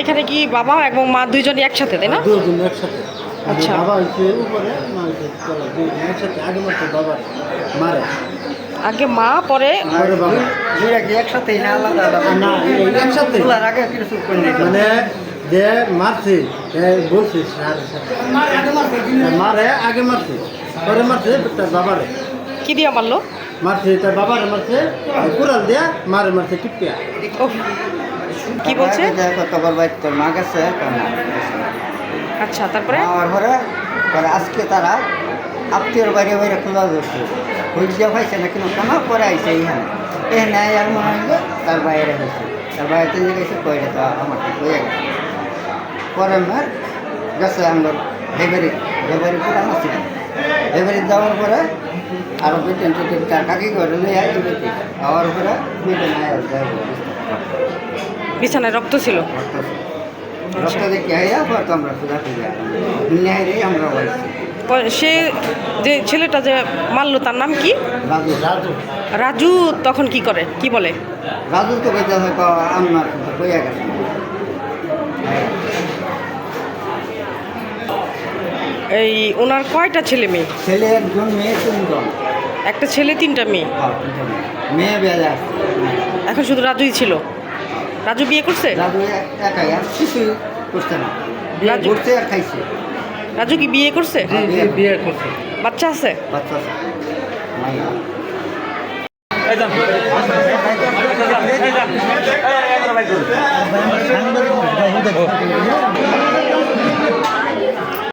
এখানে কি বাবা এবং মা দুইজনই একসাথে তাই না? দুজন একসাথে। আচ্ছা। বাবা হচ্ছে উপরে মা হচ্ছে তলায়। একসাথে। আগে মাত্র বাবা মারে। আগে মা পরে দুইটা কি একসাথে? না আলাদা আলাদা। না একসাথে। তোলার আগে কিছু করে মানে যে মারছে বলছে মারে আগে মারছে পরে মারছে তার বাবারে। কি দিয়ে মারলো? মারছে তার বাবারে মারছে কুড়াল দিয়া মারে মারছে টিপিয়া কি বলছে? তোর ভাই তোর মা গেছে। আচ্ছা তারপরে? আমার ঘরে পরে আজকে তারা আত্মীয়র বাইরে বাইরে খোলা ধরছে হইয়া পাইছে না কিন্তু কেন? পরে আইছে এইখানে এখানে আর মনে হয় যে তার বাইরে হয়েছে। তার বাইরে থেকে গেছে কইরে তো আমার হয়ে গেছে। পরে মার গেছে আমার এবারে এবারে পুরো আমার ছিল এবারে যাওয়ার পরে আরও বেতন তার কাকি করে বেতন আওয়ার পরে বেতন আয় বিছানায় রক্ত ছিল। সে যে ছেলেটা যে মারলো তার নাম কি? রাজু। তখন কি করে? কি বলে? রাজু তো এই ওনার কয়টা ছেলে মেয়ে? ছেলে একজন মেয়ে তিনজন। একটা ছেলে তিনটা মেয়ে। হ্যাঁ, মেয়ে। এখন শুধু রাজুই ছিল? রাজু বিয়ে করছে রাজু একাই আর কিছুই করছে না বিয়ে রাজু- করছে আর খাইছে রাজু কি বিয়ে করছে বিয়ে করছে বাচ্চা আছে বাচ্চা আছে। মাইয়া।